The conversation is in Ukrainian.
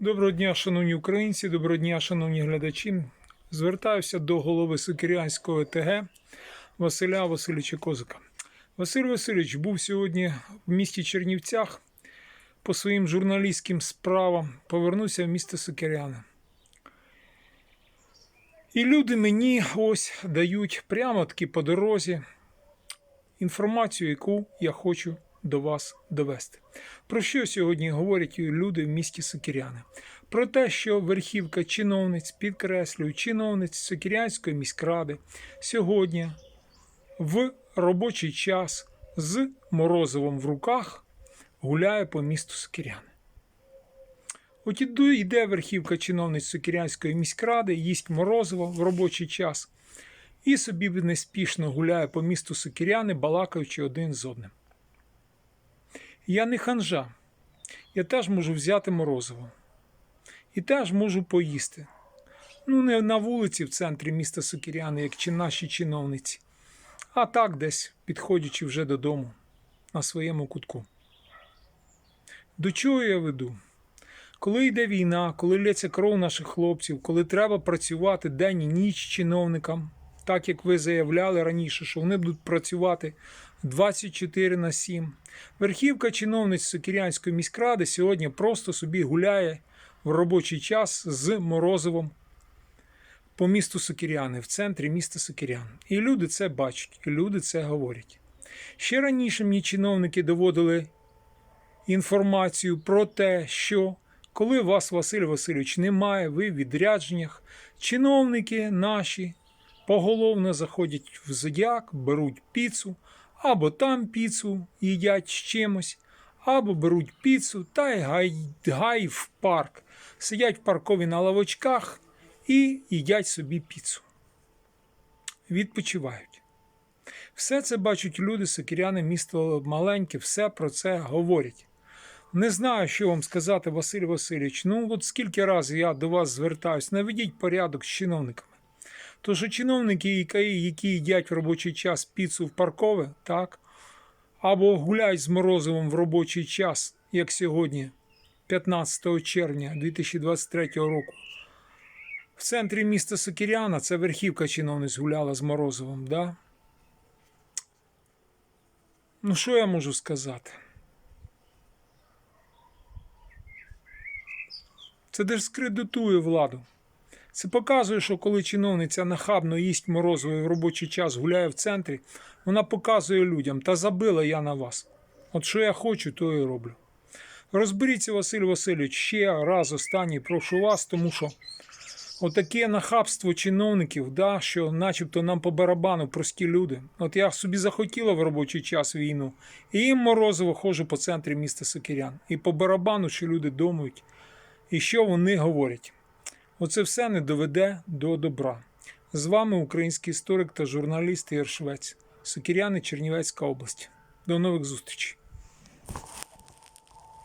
Доброго дня, шановні українці, доброго дня, шановні глядачі. Звертаюся до голови Сокирянського ТГ Василя Васильовича Козика. Василь Васильович був сьогодні в місті Чернівцях по своїм журналістським справам. Повернувся в місто Сокиряне. І люди мені ось дають прямо таки по дорозі інформацію, яку я хочу до вас довести. Про що сьогодні говорять люди в місті Сокиряни? Про те, що верхівка чиновниць, підкреслюю, чиновниць Сокирянської міськради сьогодні в робочий час з морозивом в руках гуляє по місту Сокиряни. От йде верхівка чиновниць Сокирянської міськради, їсть морозиво в робочий час і собі неспішно гуляє по місту Сокиряни, балакаючи один з одним. Я не ханжа. Я теж можу взяти морозиво. І теж можу поїсти. Ну, не на вулиці в центрі міста Сокиряни, як чи наші чиновниці, а так десь, підходячи вже додому, на своєму кутку. До чого я веду? Коли йде війна, коли лється кров наших хлопців, коли треба працювати день і ніч чиновникам, так як ви заявляли раніше, що вони будуть працювати 24 на 7. Верхівка чиновниць Сокирянської міськради сьогодні просто собі гуляє в робочий час з морозивом по місту Сокиряни, в центрі міста Сокирян. І люди це бачать, і люди це говорять. Ще раніше мені чиновники доводили інформацію про те, що коли вас, Василь Васильович, немає, ви в відрядженнях, чиновники наші поголовно заходять в зодіак, беруть піцу, або там піцу їдять з чимось, або беруть піцу та й гай, гай в парк. Сидять в паркові на лавочках і їдять собі піцу. Відпочивають. Все це бачать люди, сокиряни, місто маленьке, все про це говорять. Не знаю, що вам сказати, Василь Васильович. Ну, от скільки разів я до вас звертаюсь, наведіть порядок з чиновниками. То що чиновники, які, їдять в робочий час піцу в паркове, так, або гуляють з морозивом в робочий час, як сьогодні, 15 червня 2023 року. В центрі міста Сокиряна це верхівка чиновниць гуляла з морозивом, да? Ну, що я можу сказати? Це дискредитує владу. Це показує, що коли чиновниця нахабно їсть морозиво в робочий час гуляє в центрі, вона показує людям та забила я на вас. От що я хочу, то і роблю. Розберіться, Василь Васильович, ще раз останній прошу вас, тому що отаке нахабство чиновників, да, що начебто нам по барабану прості люди. От я собі захотіла в робочий час війну, і їм морозиво ходжу по центрі міста Сокирян. І по барабану, що люди думають, і що вони говорять. Оце все не доведе до добра. З вами український історик та журналіст Ігор Швець, Сокиряни, Чернівецька область. До нових зустрічей.